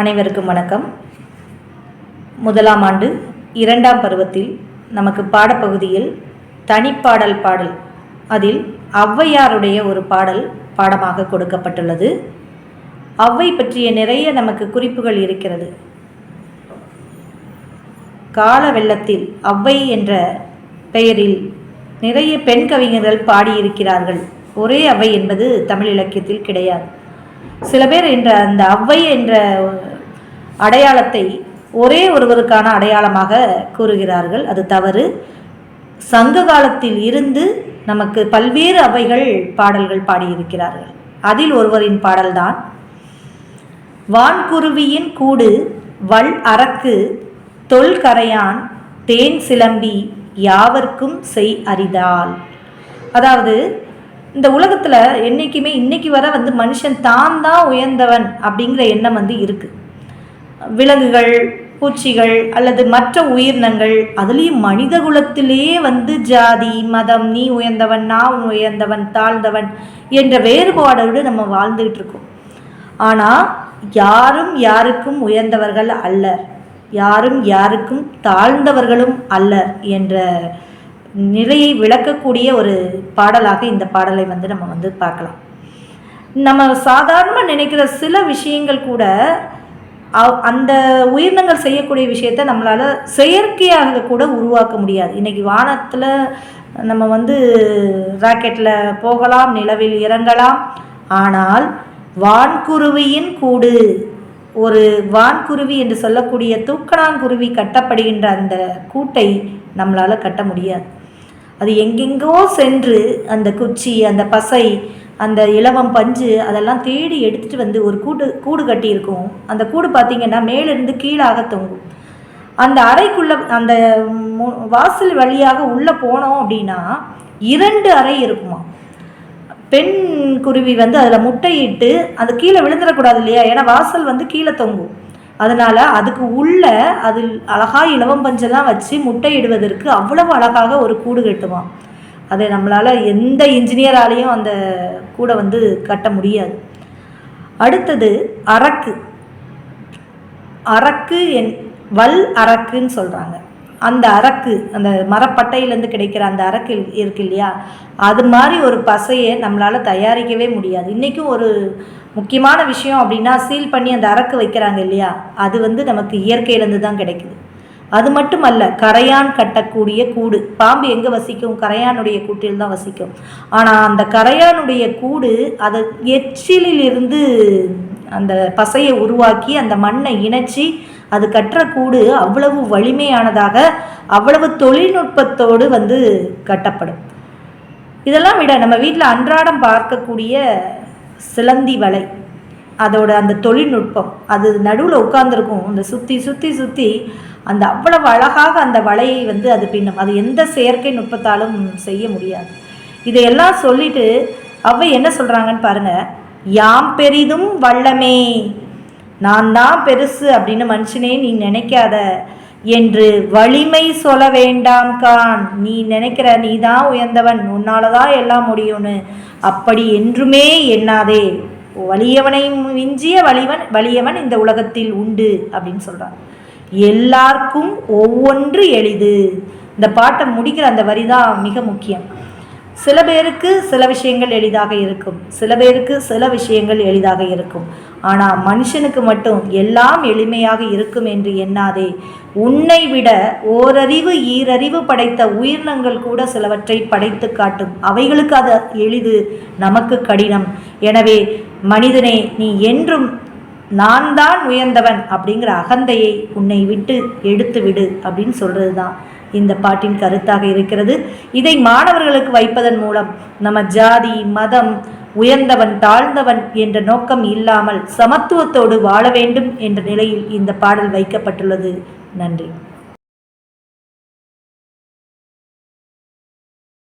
அனைவருக்கும் வணக்கம். முதலாம் ஆண்டு இரண்டாம் பருவத்தில் நமக்கு பாடப்பகுதியில் தனிப்பாடல் பாடல் அதில் ஔவையாருடைய ஒரு பாடல் பாடமாக கொடுக்கப்பட்டுள்ளது. ஔவை பற்றிய நிறைய நமக்கு குறிப்புகள் இருக்கிறது. கால வெள்ளத்தில் ஔவை என்ற பெயரில் நிறைய பெண் கவிஞர்கள் பாடியிருக்கிறார்கள். ஒரே அவை என்பது தமிழ் இலக்கியத்தில் கிடையாது. சில பேர் என்ற அந்த ஔவை என்ற அடையாளத்தை ஒரே ஒருவருக்கான அடையாளமாக கூறுகிறார்கள். அது தவறு. சங்க காலத்தில் இருந்து நமக்கு பல்வேறு அவைகள் பாடல்கள் பாடியிருக்கிறார்கள். அதில் ஒருவரின் பாடல்தான் வான்குருவியின் கூடு வள் அரக்கு தொல்கரையான் தேன் சிலம்பி யாவர்க்கும் செய் அறிதால் அதாவது இந்த உலகத்தில் என்றைக்குமே இன்றைக்கி வர வந்து மனுஷன் தான் தான் உயர்ந்தவன் அப்படிங்கிற எண்ணம் வந்து இருக்குது விலங்குகள் பூச்சிகள் அல்லது மற்ற உயிரினங்கள் அதுலேயும் மனித குலத்திலேயே வந்து ஜாதி மதம் நீ உயர்ந்தவன் நான் உயர்ந்தவன் தாழ்ந்தவன் என்ற வேறுபாடோடு நம்ம வாழ்ந்துக்கிட்டு இருக்கோம். ஆனால் யாரும் யாருக்கும் உயர்ந்தவர்கள் அல்லர். யாரும் யாருக்கும் தாழ்ந்தவர்களும் அல்லர் என்ற நிலையை விளக்கக்கூடிய ஒரு பாடலாக இந்த பாடலை வந்து நம்ம வந்து பார்க்கலாம். நம்ம சாதாரணமாக நினைக்கிற சில விஷயங்கள் கூட அவ்- அந்த உயிரினங்கள் செய்யக்கூடிய விஷயத்த நம்மளால் செயற்கையாக கூட உருவாக்க முடியாது. இன்றைக்கி வானத்தில் நம்ம வந்து ராக்கெட்டில் போகலாம் நிலவில் இறங்கலாம். ஆனால் வான்குருவியின் கூடு ஒரு வான்குருவி என்று சொல்லக்கூடிய தூக்கணாங்குருவி கட்டப்படுகின்ற அந்த கூட்டை நம்மளால் கட்ட முடியாது. அது எங்கெங்கோ சென்று அந்த குச்சி அந்த பசை அந்த இலவம் பஞ்சு அதெல்லாம் தேடி எடுத்துகிட்டு வந்து ஒரு கூடு கூடு கட்டியிருக்கும். அந்த கூடு பார்த்திங்கன்னா மேலிருந்து கீழாக தொங்கும். அந்த அறைக்குள்ளே அந்த வாசல் வழியாக உள்ளே போனோம் அப்படின்னா இரண்டு அறை இருக்குமா பெண் குருவி வந்து அதில் முட்டையிட்டு அது கீழே விழுந்துடக்கூடாது இல்லையா? ஏன்னா வாசல் வந்து கீழே தொங்கும். அதனால் அதுக்கு உள்ள அதில் அழகா இலவம் பஞ்செல்லாம் வச்சு முட்டையிடுவதற்கு அவ்வளவு அழகாக ஒரு கூடு கட்டுவான் அதை நம்மளால் எந்த இன்ஜினியராலையும் அந்த கூடை வந்து கட்ட முடியாது. அடுத்தது அரக்கு. அரக்கு என் வல் அரக்குன்னு சொல்கிறாங்க அந்த அரக்கு அந்த மரப்பட்டையிலேருந்து கிடைக்கிற அந்த அரக்கு இருக்கு இல்லையா? அது மாதிரி ஒரு பசையை நம்மளால் தயாரிக்கவே முடியாது. இன்றைக்கும் ஒரு முக்கியமான விஷயம் அப்படின்னா சீல் பண்ணி அந்த அரக்கு வைக்கிறாங்க இல்லையா? அது வந்து நமக்கு இயற்கையிலேருந்து தான் கிடைக்குது. அது மட்டுமல்ல கரையான் கட்டக்கூடிய கூடு. பாம்பு எங்கே வசிக்கும்? கரையானுடைய கூட்டில் தான் வசிக்கும். ஆனால் அந்த கரையானுடைய கூடு அதை எச்சிலிலிருந்து அந்த பசையை உருவாக்கி அந்த மண்ணை இணைச்சி அது கட்டுற கூடு அவ்வளவு வலிமையானதாக அவ்வளவு தொழில்நுட்பத்தோடு வந்து கட்டப்படும். இதெல்லாம் விட நம்ம வீட்டில் அன்றாடம் பார்க்கக்கூடிய சிலந்தி வலை. அதோட அந்த தொழில்நுட்பம் அது நடுவில் உட்காந்துருக்கும் அந்த சுற்றி சுற்றி சுற்றி அந்த அவ்வளவு அழகாக அந்த வலையை வந்து அது பின்னும். அது எந்த செயற்கை நுட்பத்தாலும் செய்ய முடியாது. இதையெல்லாம் சொல்லிட்டு அவ என்ன சொல்கிறாங்கன்னு பாருங்கள் யாம் பெரிதும் வல்லமே. நான் தான் பெருசு அப்படின்னு மனுஷனே நீ நினைக்காத. என்று வலிமை சொல்ல வேண்டாம் கான். நீ நினைக்கிற நீ தான் உயர்ந்தவன் உன்னால தான் எல்லாம் முடியும்னு. அப்படி என்றுமே எண்ணாதே. வலியவனை மிஞ்சிய வலிவன் வலியவன் இந்த உலகத்தில் உண்டு அப்படின்னு சொல்றான். எல்லாருக்கும் ஒவ்வொன்று எளிது. இந்த பாட்டை முடிக்கிற அந்த வரி தான் மிக முக்கியம். சில பேருக்கு சில விஷயங்கள் எளிதாக இருக்கும். சில பேருக்கு சில விஷயங்கள் எளிதாக இருக்கும். ஆனால் மனுஷனுக்கு மட்டும் எல்லாம் எளிமையாக இருக்கும் என்று எண்ணாதே. உன்னை விட ஓரறிவு ஈரறிவு படைத்த உயிரினங்கள் கூட சிலவற்றை படைத்து காட்டும். அவைகளுக்கு அது எளிது நமக்கு கடினம். எனவே மனிதனே நீ என்றும் நான் தான் உயர்ந்தவன் அப்படிங்கிற அகந்தையை உன்னை விட்டு எடுத்து விடு அப்படின்னு சொல்கிறது தான் இந்த பாட்டின் கருத்தாக இருக்கிறது. இதை மாணவர்களுக்கு வைப்பதன் மூலம் நம்ம ஜாதி மதம் உயர்ந்தவன் தாழ்ந்தவன் என்ற நோக்கம் இல்லாமல் சமத்துவத்தோடு வாழ வேண்டும் என்ற நிலையில் இந்த பாடல் வைக்கப்பட்டுள்ளது. நன்றி.